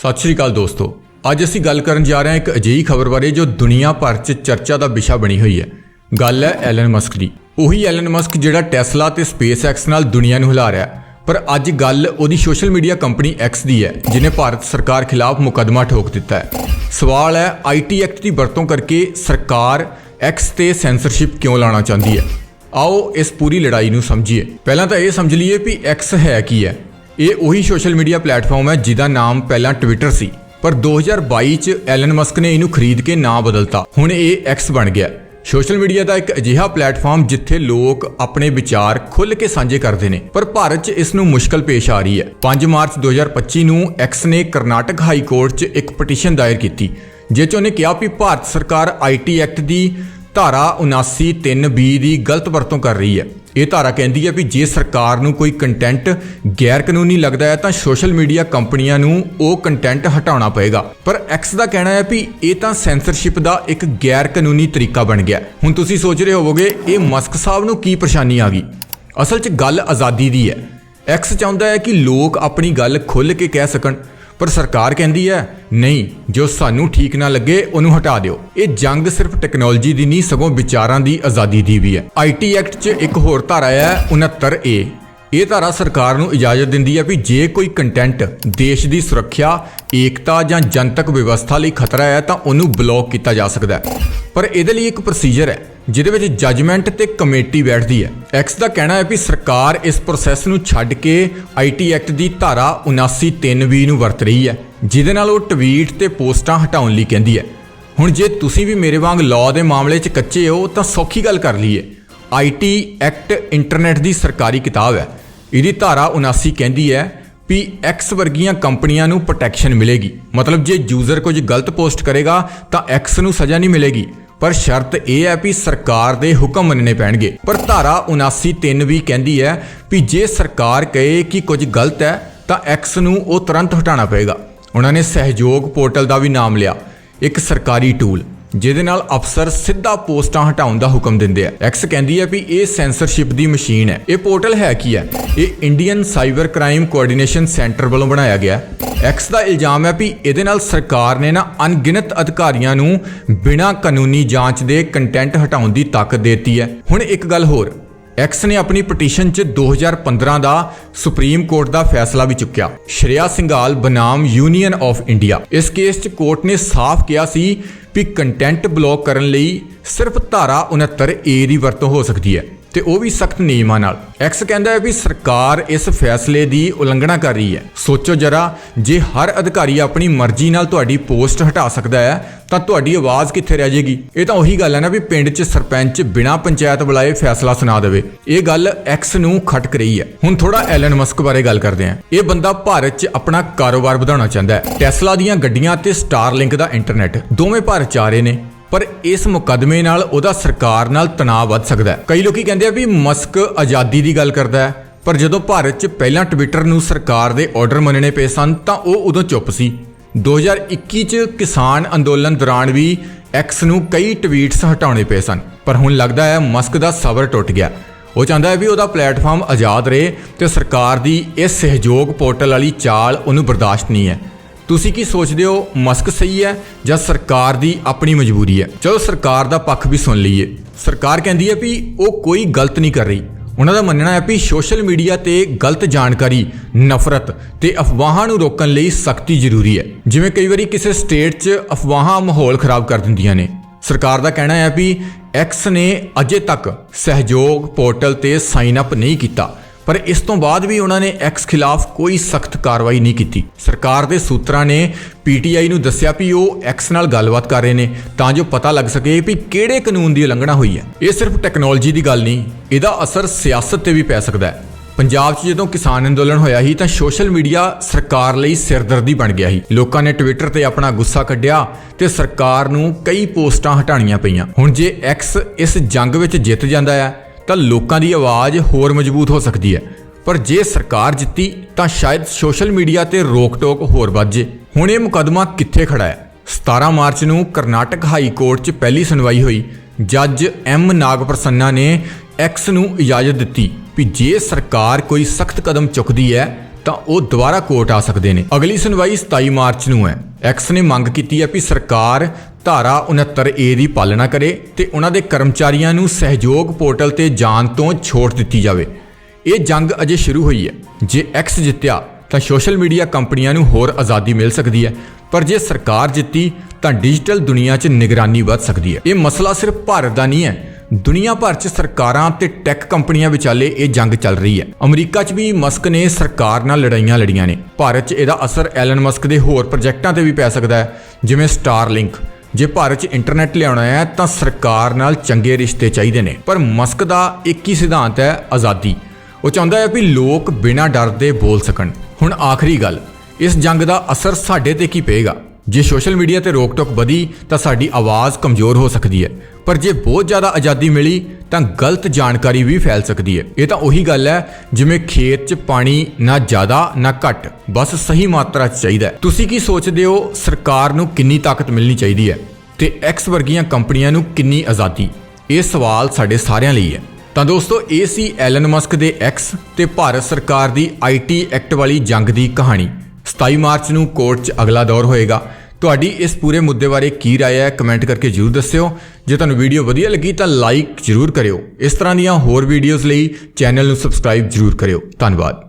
ਸਤਿ ਸ਼੍ਰੀ ਅਕਾਲ ਦੋਸਤੋ। ਅੱਜ ਅਸੀਂ ਗੱਲ ਕਰਨ ਜਾ ਰਹੇ ਹਾਂ ਇੱਕ ਅਜਿਹੀ ਖਬਰ ਬਾਰੇ ਜੋ ਦੁਨੀਆ ਭਰ 'ਚ ਚਰਚਾ ਦਾ ਵਿਸ਼ਾ ਬਣੀ ਹੋਈ ਹੈ। ਗੱਲ ਹੈ ਐਲਨ ਮਸਕ ਦੀ। ਉਹੀ ਐਲਨ ਮਸਕ ਜਿਹੜਾ ਟੈਸਲਾ ਤੇ ਸਪੇਸਐਕਸ ਨਾਲ ਦੁਨੀਆ ਨੂੰ ਹਿਲਾ ਰਿਹਾ ਪਰ ਅੱਜ ਗੱਲ ਉਹਦੀ ਸੋਸ਼ਲ ਮੀਡੀਆ ਕੰਪਨੀ ਐਕਸ ਦੀ ਹੈ ਜਿਨੇ ਭਾਰਤ ਸਰਕਾਰ ਖਿਲਾਫ ਮੁਕੱਦਮਾ ਠੋਕ ਦਿੱਤਾ ਹੈ। ਸਵਾਲ ਹੈ ਆਈਟੀ ਐਕਟ ਦੀ ਵਰਤੋਂ ਕਰਕੇ ਸਰਕਾਰ ਐਕਸ ਤੇ ਸੈਂਸਰਸ਼ਿਪ ਕਿਉਂ ਲਾਉਣਾ ਚਾਹੁੰਦੀ ਹੈ? ਆਓ ਇਸ ਪੂਰੀ ਲੜਾਈ ਨੂੰ ਸਮਝੀਏ। ਪਹਿਲਾਂ ਤਾਂ ਇਹ ਸਮਝ ਲਈਏ ਵੀ ਐਕਸ ਹੈ ਕੀ ਹੈ। ਇਹ ਉਹੀ ਸੋਸ਼ਲ ਮੀਡੀਆ ਪਲੇਟਫਾਰਮ ਹੈ ਜਿਹਦਾ ਨਾਮ ਪਹਿਲਾਂ ਟਵਿੱਟਰ ਸੀ। ਪਰ 2022 ਚ ਐਲਨ ਮਸਕ ਨੇ ਇਹਨੂੰ ਖਰੀਦ ਕੇ ਨਾਂ ਬਦਲਤਾ। ਹੁਣ ਇਹ ਐਕਸ ਬਣ ਗਿਆ। ਸੋਸ਼ਲ ਮੀਡੀਆ ਦਾ ਇੱਕ ਅਜਿਹਾ ਪਲੇਟਫਾਰਮ ਜਿੱਥੇ ਲੋਕ ਆਪਣੇ ਵਿਚਾਰ ਖੁੱਲ੍ਹ ਕੇ ਸਾਂਝੇ ਕਰਦੇ ਨੇ। ਪਰ ਭਾਰਤ 'ਚ ਇਸ ਨੂੰ ਮੁਸ਼ਕਲ ਪੇਸ਼ ਆ ਰਹੀ ਹੈ। 5 ਮਾਰਚ 2025 ਨੂੰ ਐਕਸ ਨੇ ਕਰਨਾਟਕ ਹਾਈ ਕੋਰਟ 'ਚ ਇੱਕ ਪਟੀਸ਼ਨ ਦਾਇਰ ਕੀਤੀ ਜਿਸ 'ਚ ਉਹਨੇ ਕਿਹਾ ਵੀ ਭਾਰਤ ਸਰਕਾਰ ਆਈਟੀ ਐਕਟ ਦੀ ਧਾਰਾ 793B ਦੀ ਗਲਤ ਵਰਤੋਂ ਕਰ ਰਹੀ ਹੈ। ਇਹ ਧਾਰਾ ਕਹਿੰਦੀ ਹੈ ਵੀ ਜੇ ਸਰਕਾਰ ਨੂੰ ਕੋਈ ਕੰਟੈਂਟ ਗੈਰ ਕਾਨੂੰਨੀ ਲੱਗਦਾ ਹੈ ਤਾਂ ਸੋਸ਼ਲ ਮੀਡੀਆ ਕੰਪਨੀਆਂ ਨੂੰ ਉਹ ਕੰਟੈਂਟ ਹਟਾਉਣਾ ਪਏਗਾ। ਪਰ ਐਕਸ ਦਾ ਕਹਿਣਾ ਹੈ ਵੀ ਇਹ ਤਾਂ ਸੈਂਸਰਸ਼ਿਪ ਦਾ ਇੱਕ ਗੈਰ ਕਾਨੂੰਨੀ ਤਰੀਕਾ ਬਣ ਗਿਆ। ਹੁਣ ਤੁਸੀਂ ਸੋਚ ਰਹੇ ਹੋਵੋਗੇ, ਇਹ ਮਸਕ ਸਾਹਿਬ ਨੂੰ ਕੀ ਪਰੇਸ਼ਾਨੀ ਆ ਗਈ? ਅਸਲ 'ਚ ਗੱਲ ਆਜ਼ਾਦੀ ਦੀ ਹੈ। ਐਕਸ ਚਾਹੁੰਦਾ ਹੈ ਕਿ ਲੋਕ ਆਪਣੀ ਗੱਲ ਖੁੱਲ੍ਹ ਕੇ ਕਹਿ ਸਕਣ। ਪਰ ਸਰਕਾਰ ਕਹਿੰਦੀ ਹੈ, ਨਹੀਂ, ਜੋ ਸਾਨੂੰ ਠੀਕ ਨਾ ਲੱਗੇ, ਉਹਨੂੰ ਹਟਾ ਦਿਓ। ਇਹ ਜੰਗ ਸਿਰਫ ਟੈਕਨੋਲੋਜੀ ਦੀ ਨਹੀਂ, ਸਗੋਂ ਵਿਚਾਰਾਂ ਦੀ ਆਜ਼ਾਦੀ ਦੀ ਵੀ ਹੈ। ਆਈਟੀ ਐਕਟ 'ਚ ਇੱਕ ਹੋਰ ਧਾਰਾ ਹੈ 69 ਏ ਇਹ ਧਾਰਾ ਸਰਕਾਰ ਨੂੰ ਇਜਾਜ਼ਤ ਦਿੰਦੀ ਹੈ ਵੀ ਜੇ ਕੋਈ ਕੰਟੈਂਟ ਦੇਸ਼ ਦੀ ਸੁਰੱਖਿਆ, ਏਕਤਾ ਜਾਂ ਜਨਤਕ ਵਿਵਸਥਾ ਲਈ ਖਤਰਾ ਹੈ, ਤਾਂ ਉਹਨੂੰ ਬਲੌਕ ਕੀਤਾ ਜਾ ਸਕਦਾ ਹੈ। ਪਰ ਇਹਦੇ ਲਈ ਇੱਕ ਪ੍ਰੋਸੀਜਰ ਹੈ, ਜਿਹਦੇ ਵਿੱਚ ਜੱਜਮੈਂਟ ਤੇ ਕਮੇਟੀ ਬੈਠਦੀ ਹੈ। ਐਕਸ ਦਾ ਕਹਿਣਾ ਹੈ ਵੀ ਸਰਕਾਰ ਇਸ ਪ੍ਰੋਸੈਸ ਨੂੰ ਛੱਡ ਕੇ ਆਈਟੀ ਐਕਟ ਦੀ ਧਾਰਾ 793 ਨੂੰ ਵਰਤ ਰਹੀ ਹੈ, ਜਿਹਦੇ ਨਾਲ ਉਹ ਟਵੀਟ ਤੇ ਪੋਸਟਾਂ ਹਟਾਉਣ ਲਈ ਕਹਿੰਦੀ ਹੈ। ਹੁਣ ਜੇ ਤੁਸੀਂ ਵੀ ਮੇਰੇ ਵਾਂਗ ਲਾਅ ਦੇ ਮਾਮਲੇ 'ਚ ਕੱਚੇ ਹੋ, ਤਾਂ ਸੌਖੀ ਗੱਲ ਕਰ ਲਈਏ। ਆਈਟੀ ਐਕਟ ਇੰਟਰਨੈਟ ਦੀ ਸਰਕਾਰੀ ਕਿਤਾਬ ਹੈ। ਇਹਦੀ ਧਾਰਾ 79 ਕਹਿੰਦੀ ਹੈ ਵੀ ਐਕਸ ਵਰਗੀਆਂ ਕੰਪਨੀਆਂ ਨੂੰ ਪ੍ਰੋਟੈਕਸ਼ਨ ਮਿਲੇਗੀ। ਮਤਲਬ ਜੇ ਯੂਜ਼ਰ ਕੁਝ ਗਲਤ ਪੋਸਟ ਕਰੇਗਾ, ਤਾਂ ਐਕਸ ਨੂੰ ਸਜ਼ਾ ਨਹੀਂ ਮਿਲੇਗੀ। ਪਰ ਸ਼ਰਤ ਇਹ ਹੈ ਵੀ ਸਰਕਾਰ ਦੇ ਹੁਕਮ ਮੰਨਣੇ ਪੈਣਗੇ। ਪਰ ਧਾਰਾ 79.3 ਵੀ ਕਹਿੰਦੀ ਹੈ ਵੀ ਜੇ ਸਰਕਾਰ ਕਹੇ ਕਿ ਕੁਝ ਗਲਤ ਹੈ, ਤਾਂ ਐਕਸ ਨੂੰ ਉਹ ਤੁਰੰਤ ਹਟਾਉਣਾ ਪਏਗਾ। ਉਹਨਾਂ ਨੇ ਸਹਿਯੋਗ ਪੋਰਟਲ ਦਾ ਵੀ ਨਾਮ ਲਿਆ। ਇੱਕ ਸਰਕਾਰੀ ਟੂਲ ਜਿਹਦੇ ਨਾਲ ਅਫਸਰ ਸਿੱਧਾ ਪੋਸਟਾਂ ਹਟਾਉਣ ਦਾ ਹੁਕਮ ਦਿੰਦੇ ਆ। ਐਕਸ ਕਹਿੰਦੀ ਹੈ ਵੀ ਇਹ ਸੈਂਸਰਸ਼ਿਪ ਦੀ ਮਸ਼ੀਨ ਹੈ। ਇਹ ਪੋਰਟਲ ਹੈ ਕੀ ਹੈ ਇਹ Indian cyber crime coordination centre ਵੱਲੋਂ ਬਣਾਇਆ ਗਿਆ। ਐਕਸ ਦਾ ਇਲਜ਼ਾਮ ਹੈ ਵੀ ਇਹਦੇ ਨਾਲ ਸਰਕਾਰ ਨੇ ਨਾ ਅਣਗਿਣਤ ਅਧਿਕਾਰੀਆਂ ਨੂੰ ਬਿਨਾਂ ਕਾਨੂੰਨੀ ਜਾਂਚ ਦੇ ਕੰਟੈਂਟ ਹਟਾਉਣ ਦੀ ਤਾਕਤ ਦਿੱਤੀ ਹੈ। ਹੁਣ ਇੱਕ ਗੱਲ ਹੋਰ। ਐਕਸ ਨੇ ਆਪਣੀ ਪਟੀਸ਼ਨ 'ਚ 2015 ਦਾ ਸੁਪਰੀਮ ਕੋਰਟ ਦਾ ਫੈਸਲਾ ਵੀ ਚੁੱਕਿਆ। ਸ਼੍ਰੇਆ ਸਿੰਘਾਲ ਬਨਾਮ ਯੂਨੀਅਨ ਆਫ ਇੰਡੀਆ ਇਸ ਕੇਸ 'ਚ ਕੋਰਟ ਨੇ ਸਾਫ਼ ਕਿਹਾ ਸੀ ਵੀ ਕੰਟੈਂਟ ਬਲੌਕ ਕਰਨ ਲਈ ਸਿਰਫ ਧਾਰਾ 69 ਏ ਦੀ ਵਰਤੋਂ ਹੋ ਸਕਦੀ ਹੈ। ਤੇ ਉਹ ਵੀ ਸਖਤ ਨਿਯਮਾਂ ਨਾਲ। ਐਕਸ ਕਹਿੰਦਾ ਹੈ ਵੀ ਸਰਕਾਰ ਇਸ ਫੈਸਲੇ ਦੀ ਉਲੰਘਣਾ ਕਰ ਰਹੀ ਹੈ। ਸੋਚੋ ਜਰਾ, ਜੇ ਹਰ ਅਧਿਕਾਰੀ ਆਪਣੀ ਮਰਜ਼ੀ ਨਾਲ ਤੁਹਾਡੀ ਪੋਸਟ ਹਟਾ ਸਕਦਾ ਹੈ, ਤਾਂ ਤੁਹਾਡੀ ਆਵਾਜ਼ ਕਿੱਥੇ ਰਹਿ ਜਾਏਗੀ ਇਹ ਤਾਂ ਉਹੀ ਗੱਲ ਹੈ ਨਾ ਵੀ ਪਿੰਡ 'ਚ ਸਰਪੰਚ ਬਿਨਾਂ ਪੰਚਾਇਤ ਬੁਲਾਏ ਫੈਸਲਾ ਸੁਣਾ ਦੇਵੇ। ਇਹ ਗੱਲ ਐਕਸ ਨੂੰ ਖਟਕ ਰਹੀ ਹੈ। ਹੁਣ ਥੋੜਾ ਐਲਨ ਮਸਕ ਬਾਰੇ ਗੱਲ ਕਰਦੇ ਹਾਂ। ਇਹ ਬੰਦਾ ਭਾਰਤ 'ਚ ਆਪਣਾ ਕਾਰੋਬਾਰ ਵਧਾਉਣਾ ਚਾਹੁੰਦਾ ਹੈ। ਟੈਸਲਾ ਦੀਆਂ ਗੱਡੀਆਂ ਤੇ ਸਟਾਰਲਿੰਕ ਦਾ ਇੰਟਰਨੈਟ ਦੋਵੇਂ ਭਾਰਤ 'ਚ ਆ ਰਹੇ ਨੇ। ਪਰ ਇਸ ਮੁਕੱਦਮੇ ਨਾਲ ਉਹਦਾ ਸਰਕਾਰ ਨਾਲ ਤਣਾਅ ਵੱਧ ਸਕਦਾ ਹੈ। ਕਈ ਲੋਕੀ ਕਹਿੰਦੇ ਆ ਵੀ ਮਸਕ ਆਜ਼ਾਦੀ ਦੀ ਗੱਲ ਕਰਦਾ ਹੈ, ਪਰ ਜਦੋਂ ਭਾਰਤ 'ਚ ਪਹਿਲਾਂ ਟਵਿੱਟਰ ਨੂੰ ਸਰਕਾਰ ਦੇ ਆਰਡਰ ਮੰਨਣੇ ਪਏ ਸਨ, ਤਾਂ ਉਹ ਉਦੋਂ ਚੁੱਪ ਸੀ। 2021 'ਚ ਕਿਸਾਨ ਅੰਦੋਲਨ ਦੌਰਾਨ ਵੀ ਐਕਸ ਨੂੰ ਕਈ ਟਵੀਟਸ ਹਟਾਉਣੇ ਪਏ ਸਨ, ਪਰ ਹੁਣ ਲੱਗਦਾ ਹੈ ਮਸਕ ਦਾ ਸਬਰ ਟੁੱਟ ਗਿਆ। ਉਹ ਚਾਹੁੰਦਾ ਹੈ ਵੀ ਉਹਦਾ ਪਲੇਟਫਾਰਮ ਆਜ਼ਾਦ ਰਹੇ ਤੇ ਸਰਕਾਰ ਦੀ ਇਸ ਸਹਿਯੋਗ ਪੋਰਟਲ ਵਾਲੀ ਚਾਲ ਉਹਨੂੰ ਬਰਦਾਸ਼ਤ ਨਹੀਂ ਹੈ। ਤੁਸੀਂ ਕੀ ਸੋਚਦੇ ਹੋ, ਮਸਕ ਸਹੀ ਹੈ ਜਾਂ ਸਰਕਾਰ ਦੀ ਆਪਣੀ ਮਜਬੂਰੀ ਹੈ? ਚਲੋ ਸਰਕਾਰ ਦਾ ਪੱਖ ਵੀ ਸੁਣ ਲਈਏ। ਸਰਕਾਰ ਕਹਿੰਦੀ ਹੈ ਵੀ ਉਹ ਕੋਈ ਗਲਤ ਨਹੀਂ ਕਰ ਰਹੀ। ਉਹਨਾਂ ਦਾ ਮੰਨਣਾ ਹੈ ਵੀ ਸੋਸ਼ਲ ਮੀਡੀਆ ਤੇ ਗਲਤ ਜਾਣਕਾਰੀ, ਨਫ਼ਰਤ ਤੇ ਅਫਵਾਹਾਂ ਨੂੰ ਰੋਕਣ ਲਈ ਸਖਤੀ ਜ਼ਰੂਰੀ ਹੈ। ਜਿਵੇਂ ਕਈ ਵਾਰੀ ਕਿਸੇ ਸਟੇਟ 'ਚ ਅਫਵਾਹਾਂ ਮਾਹੌਲ ਖਰਾਬ ਕਰ ਦਿੰਦੀਆਂ ਨੇ। ਸਰਕਾਰ ਦਾ ਕਹਿਣਾ ਹੈ ਵੀ ਐਕਸ ਨੇ ਅਜੇ ਤੱਕ ਸਹਿਯੋਗ ਪੋਰਟਲ ਤੇ ਸਾਈਨ ਅਪ ਨਹੀਂ ਕੀਤਾ। ਪਰ ਇਸ ਤੋਂ ਬਾਅਦ ਵੀ ਉਹਨਾਂ ਨੇ ਐਕਸ ਖਿਲਾਫ ਕੋਈ ਸਖਤ ਕਾਰਵਾਈ ਨਹੀਂ ਕੀਤੀ। ਸਰਕਾਰ ਦੇ ਸੂਤਰਾਂ ਨੇ ਪੀਟੀਆਈ ਨੂੰ ਦੱਸਿਆ ਵੀ ਉਹ ਐਕਸ ਨਾਲ ਗੱਲਬਾਤ ਕਰ ਰਹੇ ਨੇ, ਤਾਂ ਜੋ ਪਤਾ ਲੱਗ ਸਕੇ ਵੀ ਕਿਹੜੇ ਕਾਨੂੰਨ ਦੀ ਉਲੰਘਣਾ ਹੋਈ ਹੈ। ਇਹ ਸਿਰਫ ਟੈਕਨੋਲੋਜੀ ਦੀ ਗੱਲ ਨਹੀਂ, ਇਹਦਾ ਅਸਰ ਸਿਆਸਤ ਤੇ ਵੀ ਪੈ ਸਕਦਾ ਹੈ। ਪੰਜਾਬ 'ਚ ਜਦੋਂ ਕਿਸਾਨ ਅੰਦੋਲਨ ਹੋਇਆ ਸੀ, ਤਾਂ ਸੋਸ਼ਲ ਮੀਡੀਆ ਸਰਕਾਰ ਲਈ ਸਿਰਦਰਦੀ ਬਣ ਗਿਆ ਸੀ। ਲੋਕਾਂ ਨੇ ਟਵਿੱਟਰ ਤੇ ਆਪਣਾ ਗੁੱਸਾ ਕੱਢਿਆ ਤੇ ਸਰਕਾਰ ਨੂੰ ਕਈ ਪੋਸਟਾਂ ਹਟਾਉਣੀਆਂ ਪਈਆਂ। ਹੁਣ ਜੇ ਐਕਸ ਇਸ ਜੰਗ ਵਿੱਚ ਜਿੱਤ ਜਾਂਦਾ ਹੈ ਤਾਂ ਲੋਕਾਂ ਦੀ ਆਵਾਜ਼ ਹੋਰ ਮਜ਼ਬੂਤ ਹੋ ਸਕਦੀ ਹੈ। ਪਰ ਜੇ ਸਰਕਾਰ ਜਿੱਤੀ, ਤਾਂ ਸ਼ਾਇਦ ਸੋਸ਼ਲ ਮੀਡੀਆ ਤੇ ਰੋਕ-ਟੋਕ ਹੋਰ ਵੱਧ ਜੇ। ਹੁਣ ਇਹ ਮੁਕੱਦਮਾ ਕਿੱਥੇ ਖੜਾ ਹੈ? 17 ਮਾਰਚ ਨੂੰ ਕਰਨਾਟਕ ਹਾਈ ਕੋਰਟ 'ਚ ਪਹਿਲੀ ਸੁਣਵਾਈ ਹੋਈ। ਜੱਜ ਐਮ ਨਾਗਪ੍ਰਸੰਨਾ ਨੇ ਐਕਸ ਨੂੰ ਇਜਾਜ਼ਤ ਦਿੱਤੀ ਵੀ ਜੇ ਸਰਕਾਰ ਕੋਈ ਸਖਤ ਕਦਮ ਚੁੱਕਦੀ ਹੈ, ਤਾਂ ਉਹ ਦੁਬਾਰਾ ਕੋਰਟ ਆ ਸਕਦੇ ਨੇ। ਅਗਲੀ ਸੁਣਵਾਈ 27 ਮਾਰਚ ਨੂੰ ਹੈ। ਐਕਸ ਨੇ ਮੰਗ ਕੀਤੀ ਹੈ ਕਿ ਸਰਕਾਰ ਧਾਰਾ 69 ਏ ਦੀ ਪਾਲਣਾ ਕਰੇ ਤੇ ਉਹਨਾਂ ਦੇ ਕਰਮਚਾਰੀਆਂ ਨੂੰ ਸਹਿਯੋਗ ਪੋਰਟਲ ਤੇ ਜਾਣ ਤੋਂ ਛੋਟ ਦਿੱਤੀ ਜਾਵੇ। ਇਹ ਜੰਗ ਅਜੇ ਸ਼ੁਰੂ ਹੋਈ ਹੈ। ਜੇ ਐਕਸ ਜਿੱਤਿਆ, ਤਾਂ ਸੋਸ਼ਲ ਮੀਡੀਆ ਕੰਪਨੀਆਂ ਨੂੰ ਹੋਰ ਆਜ਼ਾਦੀ ਮਿਲ ਸਕਦੀ ਹੈ। ਪਰ ਜੇ ਸਰਕਾਰ ਜਿੱਤੀ, ਤਾਂ ਡਿਜੀਟਲ ਦੁਨੀਆ 'ਚ ਨਿਗਰਾਨੀ ਵੱਧ ਸਕਦੀ ਹੈ। ਇਹ ਮਸਲਾ ਸਿਰਫ ਭਾਰਤ ਦਾ ਨਹੀਂ ਹੈ। ਦੁਨੀਆ ਭਰ 'ਚ ਸਰਕਾਰਾਂ ਤੇ ਟੈਕ ਕੰਪਨੀਆਂ ਵਿਚਾਲੇ ਇਹ ਜੰਗ ਚੱਲ ਰਹੀ ਹੈ। ਅਮਰੀਕਾ 'ਚ ਵੀ ਮਸਕ ਨੇ ਸਰਕਾਰ ਨਾਲ ਲੜਾਈਆਂ ਲੜੀਆਂ ਨੇ। ਭਾਰਤ 'ਚ ਇਹਦਾ ਅਸਰ ਐਲਨ ਮਸਕ ਦੇ ਹੋਰ ਪ੍ਰੋਜੈਕਟਾਂ ਤੇ ਵੀ ਪੈ ਸਕਦਾ ਹੈ, ਜਿਵੇਂ ਸਟਾਰਲਿੰਕ ਜੇ ਭਾਰਤ 'ਚ ਇੰਟਰਨੈਟ ਲਿਆਉਣਾ ਹੈ, ਤਾਂ ਸਰਕਾਰ ਨਾਲ ਚੰਗੇ ਰਿਸ਼ਤੇ ਚਾਹੀਦੇ ਨੇ। ਪਰ ਮਸਕ ਦਾ ਇੱਕ ਹੀ ਸਿਧਾਂਤ ਹੈ, ਆਜ਼ਾਦੀ। ਉਹ ਚਾਹੁੰਦਾ ਹੈ ਵੀ ਲੋਕ ਬਿਨਾਂ ਡਰ ਦੇ ਬੋਲ ਸਕਣ। ਹੁਣ ਆਖਰੀ ਗੱਲ, ਇਸ ਜੰਗ ਦਾ ਅਸਰ ਸਾਡੇ ਤੇ ਕੀ ਪਏਗਾ? ਜੇ ਸੋਸ਼ਲ ਮੀਡੀਆ ਤੇ ਰੋਕ-ਟੋਕ ਵਧੀ ਤਾਂ ਸਾਡੀ ਆਵਾਜ਼ ਕਮਜ਼ੋਰ ਹੋ ਸਕਦੀ ਹੈ। ਪਰ ਜੇ ਬਹੁਤ ਜ਼ਿਆਦਾ ਆਜ਼ਾਦੀ ਮਿਲੀ ਤਾਂ ਗਲਤ ਜਾਣਕਾਰੀ ਵੀ ਫੈਲ ਸਕਦੀ ਹੈ। ਇਹ ਤਾਂ ਉਹੀ ਗੱਲ ਹੈ ਜਿਵੇਂ ਖੇਤ 'ਚ ਪਾਣੀ ਨਾ ਜ਼ਿਆਦਾ, ਨਾ ਘੱਟ, ਬਸ ਸਹੀ ਮਾਤਰਾ 'ਚ ਚਾਹੀਦਾ ਤੁਸੀਂ ਕੀ ਸੋਚਦੇ ਹੋ ਸਰਕਾਰ ਨੂੰ ਕਿੰਨੀ ਤਾਕਤ ਮਿਲਣੀ ਚਾਹੀਦੀ ਹੈ ਤੇ ਐਕਸ ਵਰਗੀਆਂ ਕੰਪਨੀਆਂ ਨੂੰ ਕਿੰਨੀ ਆਜ਼ਾਦੀ? ਇਹ ਸਵਾਲ ਸਾਡੇ ਸਾਰਿਆਂ ਲਈ ਹੈ। ਤਾਂ ਦੋਸਤੋ, ਇਹ ਸੀ ਐਲਨ ਮਸਕ ਦੇ ਐਕਸ ਤੇ ਭਾਰਤ ਸਰਕਾਰ ਦੀ ਆਈਟੀ ਐਕਟ ਵਾਲੀ ਜੰਗ ਦੀ ਕਹਾਣੀ। 27 ਮਾਰਚ ਨੂੰ ਕੋਰਟ 'ਚ ਅਗਲਾ ਦੌਰ ਹੋਏਗਾ। ਤੁਹਾਡੀ ਇਸ ਪੂਰੇ ਮੁੱਦੇ ਬਾਰੇ ਕੀ رائے ਹੈ ਕਮੈਂਟ ਕਰਕੇ ਜਰੂਰ ਦੱਸਿਓ ਜੇ ਤੁਹਾਨੂੰ ਵੀਡੀਓ ਵਧੀਆ ਲੱਗੀ ਤਾਂ ਲਾਈਕ ਜਰੂਰ ਕਰਿਓ ਇਸ ਤਰ੍ਹਾਂ ਦੀਆਂ ਹੋਰ ਵੀਡੀਓਜ਼ ਲਈ ਚੈਨਲ ਨੂੰ ਸਬਸਕ੍ਰਾਈਬ ਜਰੂਰ ਕਰਿਓ ਧੰਨਵਾਦ